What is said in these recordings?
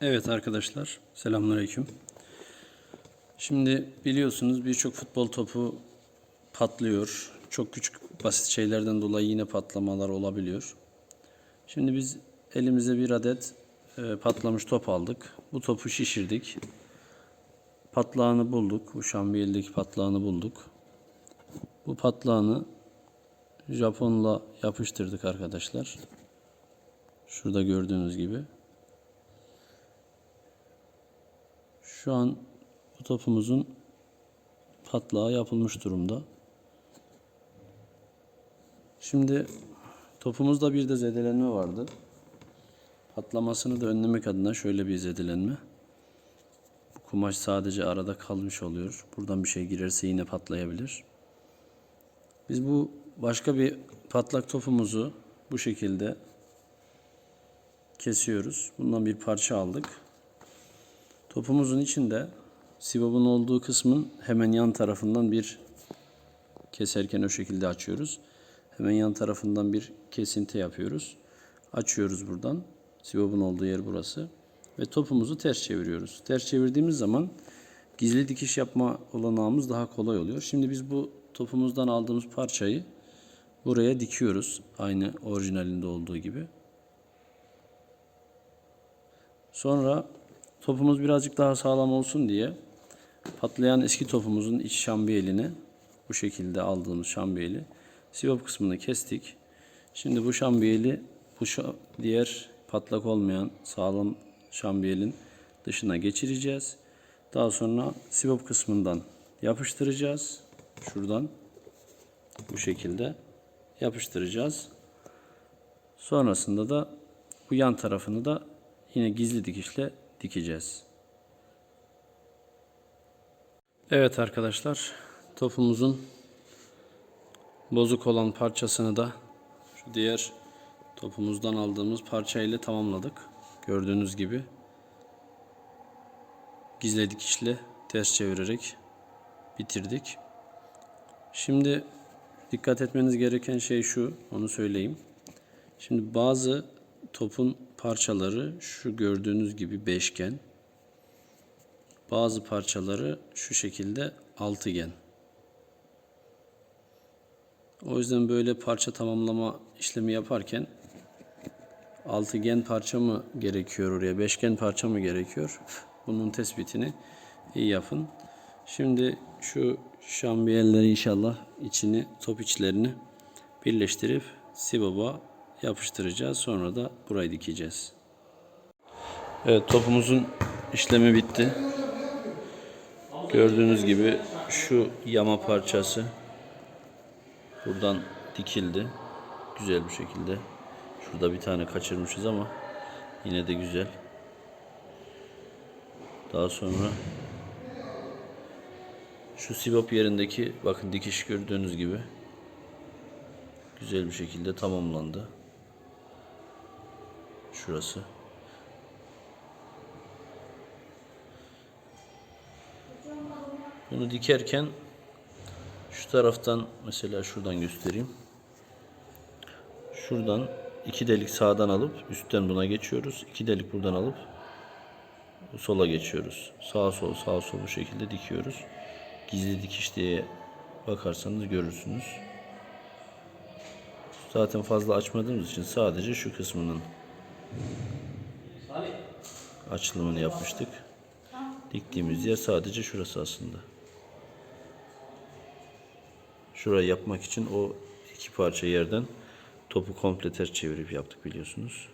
Evet arkadaşlar, selamünaleyküm. Şimdi biliyorsunuz birçok futbol topu patlıyor. Çok küçük basit şeylerden dolayı yine patlamalar olabiliyor. Şimdi biz elimize bir adet e, patlamış top aldık. Bu topu şişirdik. Patlağını bulduk. Bu şambiyelideki patlağını bulduk. Bu patlağını Japonla yapıştırdık arkadaşlar. Şurada gördüğünüz gibi. Şu an bu topumuzun patlağı yapılmış durumda. Şimdi topumuzda bir de zedelenme vardı. Patlamasını da önlemek adına şöyle bir zedelenme. Bu kumaş sadece arada kalmış oluyor. Buradan bir şey girerse yine patlayabilir. Biz bu başka bir patlak topumuzu bu şekilde kesiyoruz. Bundan bir parça aldık. Topumuzun içinde sivabın olduğu kısmın hemen yan tarafından bir keserken o şekilde açıyoruz. Hemen yan tarafından bir kesinti yapıyoruz. Açıyoruz buradan. Sivabın olduğu yer burası. Ve topumuzu ters çeviriyoruz. Ters çevirdiğimiz zaman gizli dikiş yapma olanağımız daha kolay oluyor. Şimdi biz bu topumuzdan aldığımız parçayı buraya dikiyoruz. Aynı orijinalinde olduğu gibi. Sonra topumuz birazcık daha sağlam olsun diye patlayan eski topumuzun iç şambiyelini bu şekilde aldığımız şambiyeli sivop kısmını kestik. Şimdi bu şambiyeli bu diğer patlak olmayan sağlam şambiyelin dışına geçireceğiz. Daha sonra sivop kısmından yapıştıracağız. Şuradan bu şekilde yapıştıracağız. Sonrasında da bu yan tarafını da yine gizli dikişle dikeceğiz. Evet arkadaşlar, topumuzun bozuk olan parçasını da şu diğer topumuzdan aldığımız parça ile tamamladık. Gördüğünüz gibi gizli dikişle ters çevirerek bitirdik. Şimdi dikkat etmeniz gereken şey şu, onu söyleyeyim. Şimdi bazı topun parçaları şu gördüğünüz gibi beşgen. Bazı parçaları şu şekilde altıgen. O yüzden böyle parça tamamlama işlemi yaparken altıgen parça mı gerekiyor oraya, beşgen parça mı gerekiyor? Bunun tespitini iyi yapın. Şimdi şu şambiyelleri inşallah içini, top içlerini birleştirip sibaba yapıştıracağız. Sonra da burayı dikeceğiz. Evet topumuzun işlemi bitti. Gördüğünüz gibi şu yama parçası buradan dikildi. Güzel bir şekilde. Şurada bir tane kaçırmışız ama yine de güzel. Daha sonra şu sivop yerindeki bakın dikiş gördüğünüz gibi güzel bir şekilde tamamlandı. Şurası. Bunu dikerken şu taraftan mesela şuradan göstereyim. Şuradan iki delik sağdan alıp üstten buna geçiyoruz. İki delik buradan alıp sola geçiyoruz. Sağ sol sağ sol bu şekilde dikiyoruz. Gizli dikiş diye bakarsanız görürsünüz. Zaten fazla açmadığımız için sadece şu kısmının açılımını yapmıştık. Diktiğimiz yer sadece şurası aslında. Şurayı yapmak için o iki parça yerden topu komple ters çevirip yaptık biliyorsunuz.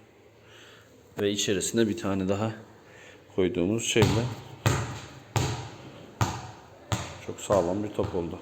Ve içerisine bir tane daha koyduğumuz şeyle çok sağlam bir top oldu.